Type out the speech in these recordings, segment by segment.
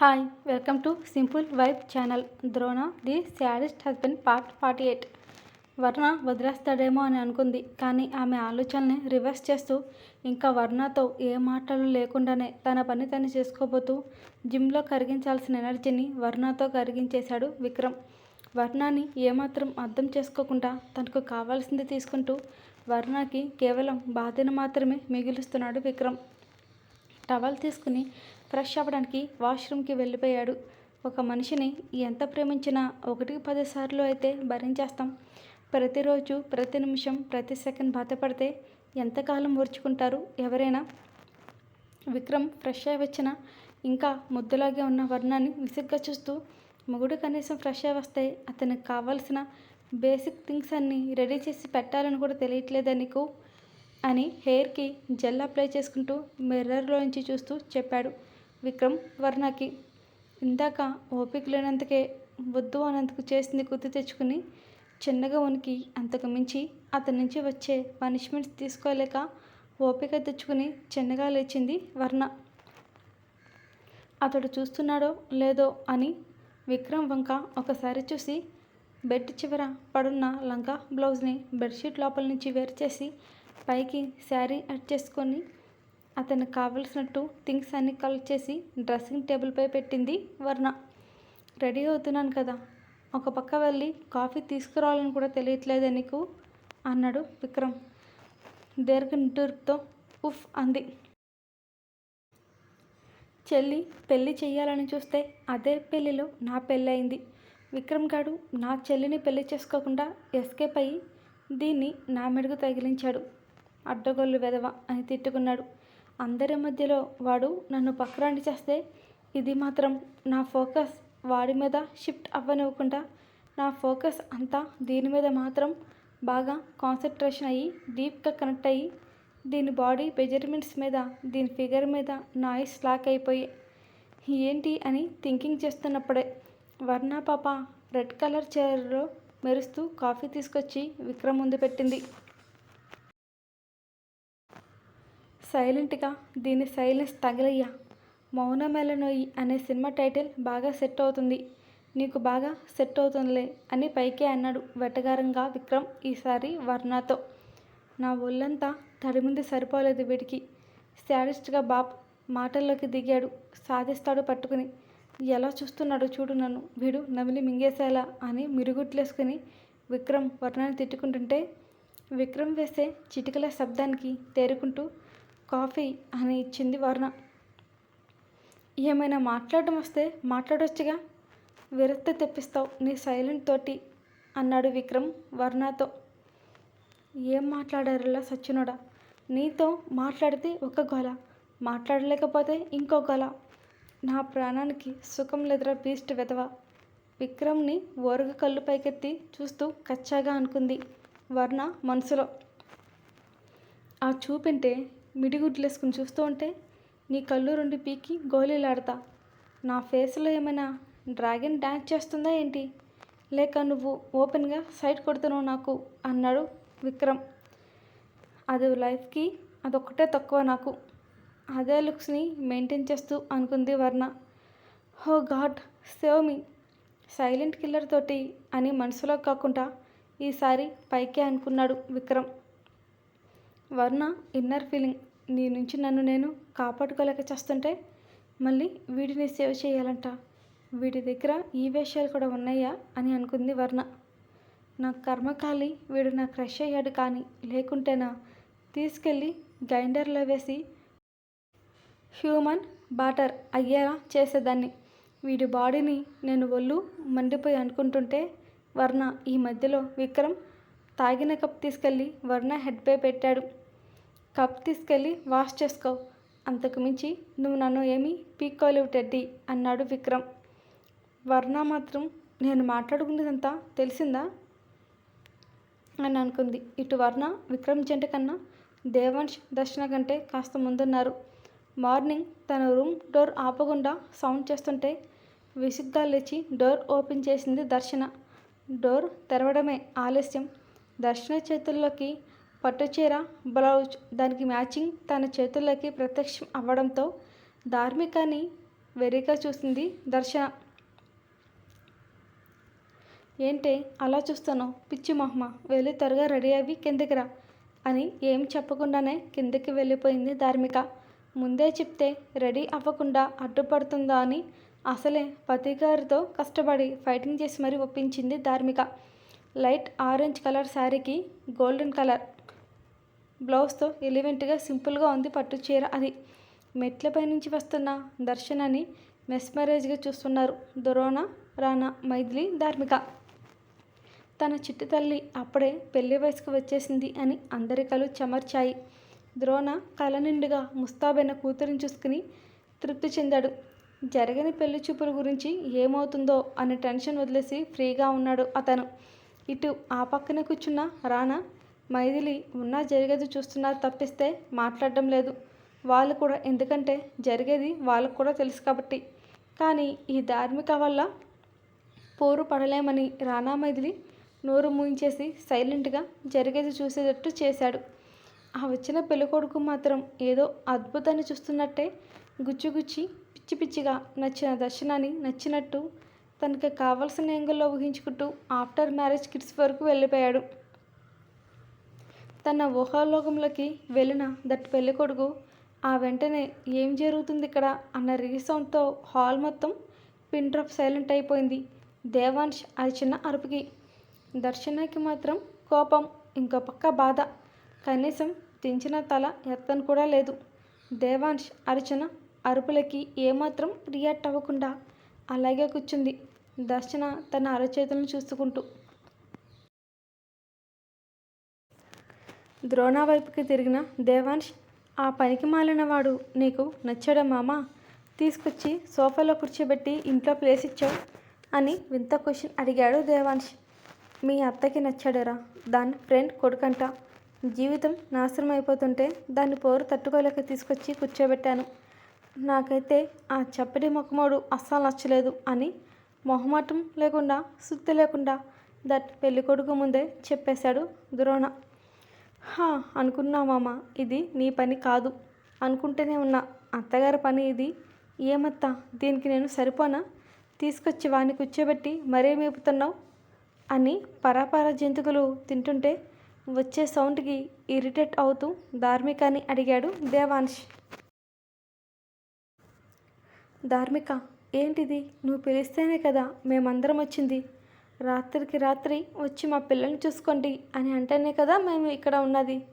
Hi welcome to simple vibe channel Drona the saddest husband part forty eight Varna వదిలేస్తాడేమో అని అనుకుంది. కానీ ఆమె ఆలోచనని రివర్స్ చేస్తూ ఇంకా వర్ణతో ఏ మాటలు లేకుండానే తన పని తను చేసుకోబోతూ జిమ్లో కరిగించాల్సిన ఎనర్జీని వర్ణతో కరిగించేశాడు విక్రమ్. వర్ణాన్ని ఏమాత్రం అర్థం చేసుకోకుండా తనకు కావాల్సింది తీసుకుంటూ వర్ణకి కేవలం బాధను మాత్రమే మిగులుస్తున్నాడు విక్రమ్. టవల్ తీసుకుని ఫ్రెష్ అవ్వడానికి వాష్రూమ్కి వెళ్ళిపోయాడు. ఒక మనిషిని ఎంత ప్రేమించినా ఒకటికి పది సార్లు అయితే భరించేస్తాం. ప్రతిరోజు ప్రతి నిమిషం ప్రతి సెకండ్ బాధపడితే ఎంతకాలం ఓర్చుకుంటారు ఎవరైనా? విక్రమ్ ఫ్రెష్ అయి వచ్చిన ఇంకా ముద్దులాగే ఉన్న వర్ణాన్ని విసుగ్గా చూస్తూ మొగుడు కనీసం ఫ్రెష్ అయి వస్తే అతనికి కావాల్సిన బేసిక్ థింగ్స్ అన్నీ రెడీ చేసి పెట్టాలని కూడా తెలియట్లేదా నీకు? అని హెయిర్కి జెల్ అప్లై చేసుకుంటూ మిర్రర్లోంచి చూస్తూ చెప్పాడు విక్రమ్ వర్ణకి. ఇందాక ఓపిక లేనంతకే వద్దు అన్నందుకు చేసింది గుర్తు తెచ్చుకుని చిన్నగా ఉనికి. అంతకు మించి అతని నుంచి వచ్చే పనిష్మెంట్స్ తీసుకోలేక ఓపిక తెచ్చుకుని చిన్నగా లేచింది వర్ణ. అతడు చూస్తున్నాడో లేదో అని విక్రమ్ వంక ఒకసారి చూసి బెడ్ చివర పడున్న లంగా బ్లౌజ్ని బెడ్షీట్ లోపల నుంచి వేరు చేసి పైకి శారీ అట్ చేసుకొని అతనికి కావలసినట్టు థింగ్స్ అన్ని కలెక్ట్ చేసి డ్రెస్సింగ్ టేబుల్పై పెట్టింది వర్ణ. రెడీ అవుతున్నాను కదా. ఒక పక్క వెళ్ళి కాఫీ తీసుకురావాలని కూడా తెలియట్లేదే నీకు? అన్నాడు విక్రమ్. దీర్ఘ నిట్టూర్పుతో ఉఫ్ అంది. చెల్లి పెళ్ళి చేయాలని చూస్తే అదే పెళ్ళిలో నా పెళ్ళి అయింది. విక్రమ్ గాడు నా చెల్లిని పెళ్ళి చేసుకోకుండా ఎస్కేప్ అయ్యి దీన్ని నా మెడుగు తగిలించాడు. అడ్డగొల్లు వెదవ అని తిట్టుకున్నాడు. అందరి మధ్యలో వాడు నన్ను పక్కరాండి చేస్తే ఇది మాత్రం నా ఫోకస్. వాడి మీద షిఫ్ట్ అవ్వనివ్వకుండా నా ఫోకస్ అంతా దీని మీద మాత్రం బాగా కాన్సన్ట్రేషన్ అయ్యి డీప్గా కనెక్ట్ అయ్యి దీని బాడీ మెజర్మెంట్స్ మీద దీని ఫిగర్ మీద నాయిస్ లాక్ అయిపోయి ఏంటి అని థింకింగ్ చేస్తున్నప్పుడే వర్ణ పాప రెడ్ కలర్ చైర్లో మెరుస్తూ కాఫీ తీసుకొచ్చి విక్రమ్ ముందు పెట్టింది. సైలెంట్గా దీని సైలెన్స్ తగలయ్యా. మౌనమెలనోయి అనే సినిమా టైటిల్ బాగా సెట్ అవుతుంది. నీకు బాగా సెట్ అవుతుందిలే అని పైకే అన్నాడు వెటగారంగా విక్రమ్ ఈసారి వర్ణతో. నా ఒళ్ళంతా తడిమింది సరిపోలేదు వీడికి. శాడిస్ట్గా బాబ్ మాటల్లోకి దిగాడు. సాధిస్తాడు పట్టుకుని. ఎలా చూస్తున్నాడో చూడు నన్ను. వీడు నమిలి మింగేసేలా అని మిరుగుట్లేసుకుని విక్రమ్ వర్ణాన్ని తిట్టుకుంటుంటే విక్రమ్ వేసే చిటికల శబ్దానికి తేరుకుంటూ కాఫీ అని ఇచ్చింది వర్ణ. ఏమైనా మాట్లాడడం వస్తే మాట్లాడొచ్చుగా. విరక్తి తెప్పిస్తావు నీ సైలెంట్ తోటి అన్నాడు విక్రమ్ వర్ణతో. ఏం మాట్లాడారులా సచ్చినోడా? నీతో మాట్లాడితే ఒక గొల మాట్లాడలేకపోతే ఇంకో గొల. నా ప్రాణానికి సుఖం లేదురా బీస్ట్ వెదవ విక్రమ్ని ఓరుగ కళ్ళు పైకెత్తి చూస్తూ కచ్చాగా అనుకుంది వర్ణ మనసులో. ఆ చూపింటే మిడిగుడ్లేసుకుని చూస్తూ ఉంటే నీ కళ్ళు రెండు పీకి గోళీలాడతా నా ఫేస్లో ఏమైనా డ్రాగన్ డ్యాన్స్ చేస్తుందా ఏంటి? లేక నువ్వు ఓపెన్గా సైట్ కొడుతున్నావు నాకు అన్నాడు విక్రమ్. అది లైఫ్కి అదొక్కటే తక్కువ నాకు. అదే లుక్స్ని మెయింటైన్ చేస్తూ అనుకుంది Varna. Oh god save me. Silent killer తోటి అని మనసులో కాకుండా ఈసారి పైకే అనుకున్నాడు విక్రమ్. వర్ణ ఇన్నర్ ఫీలింగ్ నీ నుంచి నన్ను నేను కాపాడుకోలేక చేస్తుంటే మళ్ళీ వీడిని సేవ్ చేయాలంట. వీడి దగ్గర ఈ వేషాలు కూడా ఉన్నాయా అని అనుకుంది వర్ణ. నా కర్మకాలి వీడు నా క్రష్ అయ్యాడు కానీ లేకుంటేనా? తీసుకెళ్ళి గ్రైండర్లో వేసి హ్యూమన్ బాటర్ అయ్యేలా చేసేదాన్ని. వీడి బాడీని నేను ఒళ్ళు మండిపోయి అనుకుంటుంటే వర్ణ ఈ మధ్యలో విక్రమ్ తాగిన కప్ తీసుకెళ్ళి వర్ణ హెడ్పై పెట్టాడు. కప్ తీసుకెళ్ళి వాష్ చేసుకో. అంతకు మించి నువ్వు నన్ను ఏమీ పీక్కోలేవు టెడ్డీ అన్నాడు విక్రమ్. వర్ణ మాత్రం నేను మాట్లాడుకునేదంతా తెలిసిందా? అని అనుకుంది. ఇటు వర్ణ విక్రమ్ జంట కన్నా దేవంశ్ దర్శన కంటే కాస్త ముందున్నారు. మార్నింగ్ తన రూమ్ డోర్ ఆపకుండా సౌండ్ చేస్తుంటే విసుగ్గా లేచి డోర్ ఓపెన్ చేసింది దర్శన. డోర్ తెరవడమే ఆలస్యం. దర్శన చేతుల్లోకి పట్టుచీర బ్లౌజ్ దానికి మ్యాచింగ్ తన చేతుల్లోకి ప్రత్యక్షం అవ్వడంతో ధార్మికని వెర్రిగా చూసింది దర్శన. ఏంటే అలా చూస్తాను పిచ్చి మొహమ్మ వెళ్ళి త్వరగా రెడీ అవి కిందకి రా అని ఏం చెప్పకుండానే కిందకి వెళ్ళిపోయింది ధార్మిక. ముందే చెప్తే రెడీ అవ్వకుండా అడ్డుపడుతుందా అని అసలే పతిగారితో కష్టపడి ఫైటింగ్ చేసి మరీ ఒప్పించింది ధార్మిక. లైట్ ఆరెంజ్ కలర్ శారీకి గోల్డెన్ కలర్. బ్లౌజ్తో ఎలివెంట్గా సింపుల్గా ఉంది పట్టు చీర అది. మెట్లపై నుంచి వస్తున్న దర్శనాన్ని మెస్మరైజ్గా చూస్తున్నారు దొరోన రానా మైథిలి ధార్మిక. తన చిట్టి తల్లి అప్పుడే పెళ్ళి వయసుకు వచ్చేసింది అని అందరి కలు చెమర్చాయి. ద్రోణ కల నిండుగా ముస్తాబైన కూతురిని చూసుకుని తృప్తి చెందాడు. జరగని పెళ్ళి చూపుల గురించి ఏమవుతుందో అనే టెన్షన్ వదిలేసి ఫ్రీగా ఉన్నాడు అతను. ఇటు ఆ పక్కన కూర్చున్న రానా మైథిలి ఉన్నా జరిగేది చూస్తున్నారు తప్పిస్తే మాట్లాడడం లేదు. వాళ్ళు కూడా ఎందుకంటే జరిగేది వాళ్ళకు కూడా తెలుసు కాబట్టి. కానీ ఈ ధార్మిక వల్ల పోరు పడలేమని రానా మైథిలి నోరు మూయించేసి సైలెంట్గా జరిగేది చూసేటట్టు చేశాడు. ఆ వచ్చిన పెళ్ళికొడుకు మాత్రం ఏదో అద్భుతాన్ని చూస్తున్నట్టే గుచ్చి పిచ్చి పిచ్చిగా నచ్చిన దర్శనాన్ని నచ్చినట్టు తనకి కావలసిన యాంగిల్లో ఊహించుకుంటూ ఆఫ్టర్ మ్యారేజ్ కిడ్స్ వరకు వెళ్ళిపోయాడు. తన ఊహాలోకంలోకి వెళ్ళిన దట్ పెళ్ళికొడుకు ఆ వెంటనే ఏం జరుగుతుంది ఇక్కడ అన్న రీసౌండ్తో హాల్ మొత్తం పిన్ డ్రాప్ సైలెంట్ అయిపోయింది. దేవాన్ష్ అది చిన్న అరుపుకి దర్శనకి మాత్రం కోపం ఇంకో పక్క బాధ. కనీసం దించిన తల ఎత్తను కూడా లేదు. దేవాన్ష్ అరిచిన అరుపులకి ఏమాత్రం రియాక్ట్ అవ్వకుండా అలాగే కూర్చుంది. దర్శన తన అరచేతులను చూసుకుంటూ. ద్రోణ వైపుకి తిరిగిన దేవాన్ష్ ఆ పనికి మాలిన వాడు నీకు నచ్చాడా మామ? తీసుకొచ్చి సోఫాలో కూర్చోబెట్టి ఇంట్లో ప్లేస్ ఇచ్చావు? అని వింత క్వశ్చన్ అడిగాడు దేవాన్ష్ మీ అత్తకి నచ్చాడరా. దాని ఫ్రెండ్ కొడుకంట. జీవితం నాశనం అయిపోతుంటే దాన్ని పోరు తట్టుకోలేక తీసుకొచ్చి కూర్చోబెట్టాను. నాకైతే ఆ చప్పటి ముఖమోడు అస్సలు నచ్చలేదు అని మొహమాటం లేకుండా శుద్ధి లేకుండా దట్ పెళ్ళికొడుకు ముందే చెప్పేశాడు ద్రోణ. హా అనుకున్నా మామ ఇది నీ పని కాదు. అనుకుంటూనే ఉన్నా. అత్తగారి పని ఇది. ఏమత్తా దీనికి నేను సరిపోనా? తీసుకొచ్చి వాడిని కూర్చోబెట్టి మరే మేపుతున్నావు? అని పరాపర జంతుకులు తింటుంటే వచ్చే సౌండ్కి ఇరిటేట్ అవుతూ ధార్మికాని అడిగాడు దేవాన్ష్. ధార్మిక ఏంటిది? నువ్వు పిలిస్తేనే కదా మేమందరం వచ్చింది. రాత్రికి రాత్రి వచ్చి మా పిల్లల్ని చూసుకోండి అని అంటేనే కదా మేము ఇక్కడ ఉన్నది.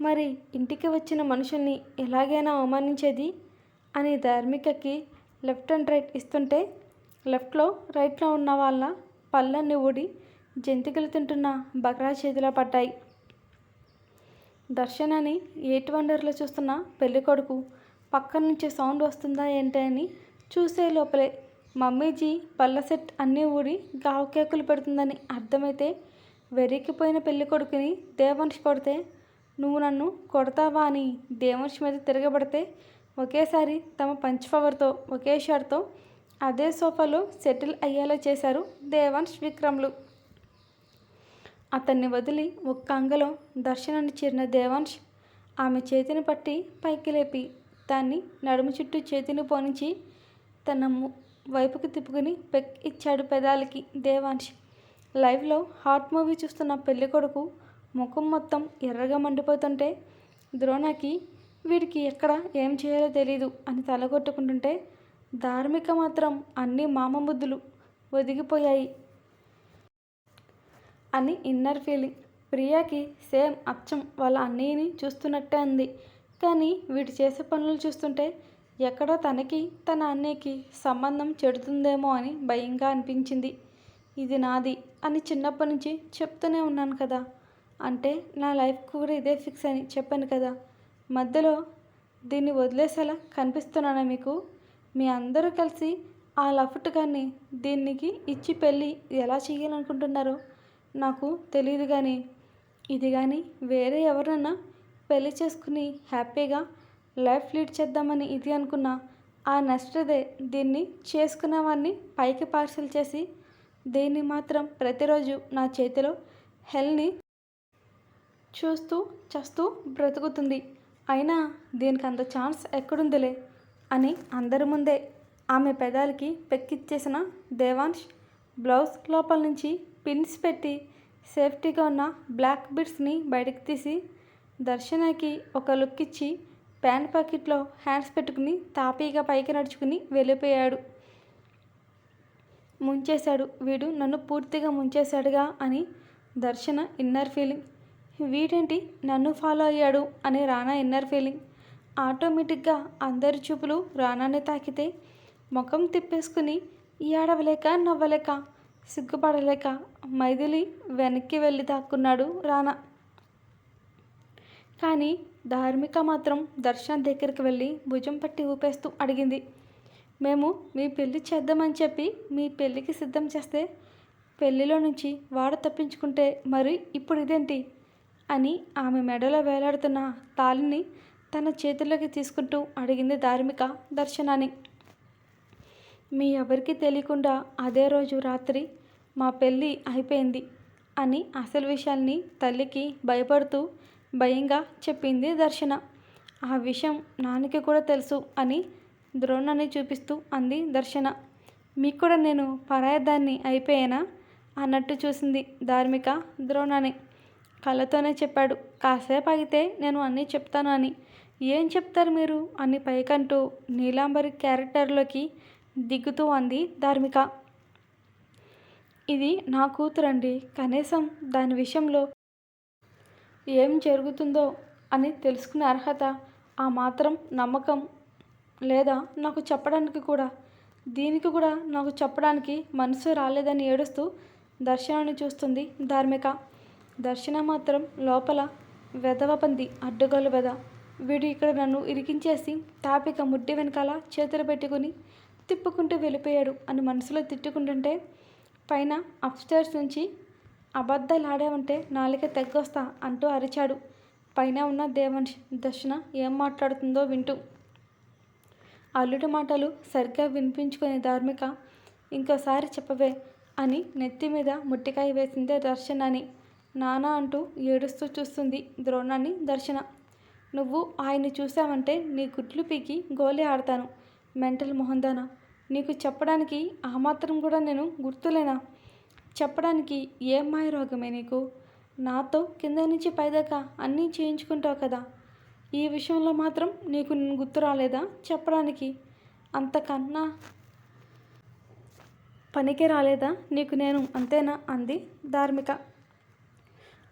మరి ఇంటికి వచ్చిన మనుషుల్ని ఎలాగైనా అవమానించేది? అని ధార్మికకి లెఫ్ట్ అండ్ రైట్ ఇస్తుంటే లెఫ్ట్లో రైట్లో ఉన్న వాళ్ళ పళ్ళన్ని ఊడి జంతికలు తింటున్న బకరా చేతిలో పడ్డాయి. దర్శనాన్ని ఎయిట్ వండర్లో చూస్తున్న పెళ్ళికొడుకు పక్క నుంచి సౌండ్ వస్తుందా ఏంటి అని చూసే లోపలే మమ్మీజీ పళ్ళ సెట్ అన్నీ ఊడి గావు కేకులు పెడుతుందని అర్థమైతే వెర్రికిపోయిన పెళ్ళి కొడుకుని దేవంశ్ కొడితే నువ్వు నన్ను కొడతావా అని దేవంశ్ మీద తిరగబడితే ఒకేసారి తమ పంచ్ పవర్తో ఒకే షాట్తో అదే సోఫాలో సెటిల్ అయ్యేలా చేశారు దేవంశ్ విక్రమ్లు. అతన్ని వదిలి ఒక్క అంగలో దర్శనాన్ని చేరిన దేవాంశ్ ఆమె చేతిని పట్టి పైకి లేపి దాన్ని నడుము చుట్టూ చేతిని పోనించి తన వైపుకి తిప్పుకుని పెక్ ఇచ్చాడు పెదాలకి. దేవాన్షి లైవ్లో హాట్ మూవీ చూస్తున్న పెళ్ళి కొడుకు ముఖం మొత్తం ఎర్రగా మండిపోతుంటే ద్రోణకి వీడికి ఎక్కడ ఏం చేయాలో తెలీదు అని తలగొట్టుకుంటుంటే ధార్మిక మాత్రం అన్ని మామ బుద్ధులు ఒదిగిపోయాయి అని ఇన్నర్ ఫీలింగ్. ప్రియాకి సేమ్ అచ్చం వాళ్ళ అన్నయ్యని చూస్తున్నట్టే ఉంది కానీ వీడు చేసే పనులు చూస్తుంటే ఎక్కడో తనకి తన అన్నయ్యకి సంబంధం చెడుతుందేమో అని భయంగా అనిపించింది. ఇది నాది అని చిన్నప్పటి నుంచి చెప్తూనే ఉన్నాను కదా. అంటే నా లైఫ్ కూడా ఇదే ఫిక్స్ అని చెప్పాను కదా. మధ్యలో దీన్ని వదిలేసేలా కనిపిస్తున్నానా మీకు? మీ అందరూ కలిసి ఆ లఫ్ట్ కానీ దీనికి ఇచ్చి పెళ్ళి ఎలా చేయాలనుకుంటున్నారో నాకు తెలియదు కానీ ఇది కానీ వేరే ఎవరన్నా పెళ్ళి చేసుకుని హ్యాపీగా లైఫ్ లీడ్ చేద్దామని ఇది అనుకున్నా ఆ నష్టదే దీన్ని చేసుకున్నవాన్ని పైకి పార్సల్ చేసి దీన్ని మాత్రం ప్రతిరోజు నా చేతిలో హెల్ని చూస్తూ చస్తూ బ్రతుకుతుంది. అయినా దీనికి అంత ఛాన్స్ ఎక్కడుందిలే అని అందరి ముందే ఆమె పెదాలకి పెక్కిచ్చేసిన దేవాన్ష్ బ్లౌజ్ లోపల నుంచి పిన్స్ పెట్టి సేఫ్టీగా ఉన్న బ్లాక్ బిడ్స్ని బయటకు తీసి దర్శనకి ఒక లుక్ ఇచ్చి ప్యాంట్ పాకెట్లో హ్యాండ్స్ పెట్టుకుని తాపీగా పైకి నడుచుకుని వెళ్ళిపోయాడు. ముంచేశాడు. వీడు నన్ను పూర్తిగా ముంచేశాడుగా అని దర్శన ఇన్నర్ ఫీలింగ్. వీడేంటి నన్ను ఫాలో అయ్యాడు అని రానా ఇన్నర్ ఫీలింగ్. ఆటోమేటిక్గా అందరి చూపులు రానాని తాకితే ముఖం తిప్పేసుకుని ఏడవలేక నవ్వలేక సిగ్గుపడలేక మైథిలి వెనక్కి వెళ్ళి దాక్కున్నాడు రానా. కానీ ధార్మిక మాత్రం దర్శన్ దగ్గరికి వెళ్ళి భుజం పట్టి ఊపేస్తూ అడిగింది మేము మీ పెళ్ళి చేద్దామని చెప్పి మీ పెళ్ళికి సిద్ధం చేస్తే పెళ్ళిలో నుంచి వాడు తప్పించుకుంటే మరి ఇప్పుడు ఇదేంటి? అని ఆమె మెడలో వేలాడుతున్న తాలిని తన చేతుల్లోకి తీసుకుంటూ అడిగింది ధార్మిక దర్శనాన్ని. మీ ఎవరికీ తెలియకుండా అదే రోజు రాత్రి మా పెళ్ళి అయిపోయింది అని అసలు విషయాల్ని తల్లికి భయపడుతూ భయంగా చెప్పింది దర్శన. ఆ విషయం నాన్నకి కూడా తెలుసు అని ద్రోణాన్ని చూపిస్తూ అంది దర్శన. మీకు కూడా నేను పరాయదాన్ని అయిపోయానా? అన్నట్టు చూసింది ధార్మిక ద్రోణాన్ని కళ్ళతోనే చెప్పాడు. కాసేపు ఆగితే నేను అన్నీ చెప్తాను అని. ఏం చెప్తారు మీరు? అని పైకంటూ నీలాంబరి క్యారెక్టర్లోకి దిగుతూ అంది ధార్మిక. ఇది నా కూతురండి. కనీసం దాని విషయంలో ఏం జరుగుతుందో అని తెలుసుకునే అర్హత ఆ మాత్రం నమ్మకం లేదా నాకు చెప్పడానికి కూడా. దీనికి కూడా నాకు చెప్పడానికి మనసు రాలేదని ఏడుస్తూ దర్శనాన్ని చూస్తుంది ధార్మిక. దర్శన మాత్రం లోపల వెదవపంది అడ్డుగోలు వెద వీడు ఇక్కడ నన్ను ఇరికించేసి తాపిక ముడ్డి వెనకాల చేతులు పెట్టుకుని తిప్పుకుంటూ వెళ్ళిపోయాడు అని మనసులో తిట్టుకుంటుంటే పైన అప్స్టైర్స్ నుంచి అబద్ధలాడావంటే ఆడామంటే నాలిక తెగ్గొస్తా అంటూ అరిచాడు. పైన ఉన్న దేవంశ్ దర్శన ఏం మాట్లాడుతుందో వింటూ. అల్లుడి మాటలు సరిగ్గా వినిపించుకునే ధార్మిక ఇంకోసారి చెప్పవే అని నెత్తి మీద ముట్టికాయ వేసిందే దర్శన అని నానా అంటూ ఏడుస్తూ చూస్తుంది ద్రోణాన్ని దర్శన. నువ్వు ఆయన్ని చూసావంటే నీ గుడ్లు పీకి గోలీ ఆడతాను. మెంటల్ మొహందానా. నీకు చెప్పడానికి ఆ మాత్రం కూడా నేను గుర్తులేనా? చెప్పడానికి ఏం మాయరోగమే నీకు? నాతో కింద నుంచి పైదాకా అన్నీ చేయించుకుంటావు కదా. ఈ విషయంలో మాత్రం నీకు గుర్తు రాలేదా చెప్పడానికి? అంతకన్నా పనికి రాలేదా నీకు నేను? అంతేనా అంది ధార్మిక.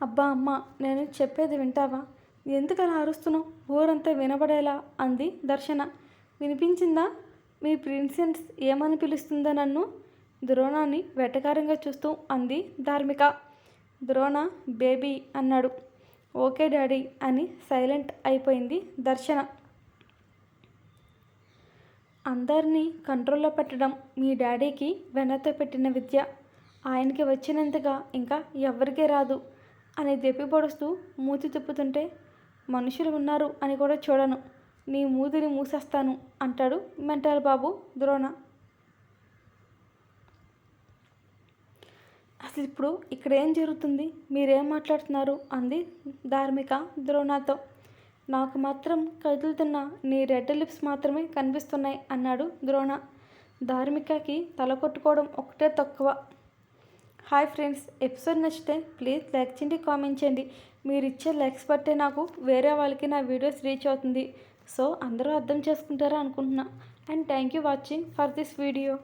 అబ్బా అమ్మ నేను చెప్పేది వింటావా? ఎందుకు అలా అరుస్తున్నావు? ఊరంతా వినబడేలా అంది దర్శన. వినిపించిందా? మీ ప్రిన్సెన్స్ ఏమని పిలుస్తుందా నన్ను? ద్రోణాన్ని వెటకారంగా చూస్తూ అంది ధార్మిక. ద్రోణ బేబీ అన్నాడు. ఓకే డాడీ అని సైలెంట్ అయిపోయింది దర్శన. అందరినీ కంట్రోల్లో పెట్టడం మీ డాడీకి వెనతో పెట్టిన విద్య. ఆయనకి వచ్చినంతగా ఇంకా ఎవరికీ రాదు అని దెప్పి పొడుస్తూ మూతి తిప్పుతుంటే మనుషులు ఉన్నారు అని కూడా చూడను. నీ మూతిని మూసేస్తాను అంటాడు మెంటల్ బాబు ద్రోణ. అసలు ఇప్పుడు ఇక్కడ ఏం జరుగుతుంది? మీరేం మాట్లాడుతున్నారు? అంది ధార్మిక ద్రోణతో. నాకు మాత్రం కదులుతున్న నీ రెడ్ లిప్స్ మాత్రమే కనిపిస్తున్నాయి అన్నాడు ద్రోణ. ధార్మికకి తల కొట్టుకోవడం ఒకటే తక్కువ. హాయ్ ఫ్రెండ్స్ ఎపిసోడ్ నచ్చితే ప్లీజ్ లైక్ చేయండి కామెంట్ చేయండి. మీరు ఇచ్చే లైక్స్ బట్టే నాకు వేరే వాళ్ళకి నా వీడియోస్ రీచ్ అవుతుంది. సో అందరూ అర్థం చేసుకుంటారా అనుకుంటున్నా. And thank you watching for this video.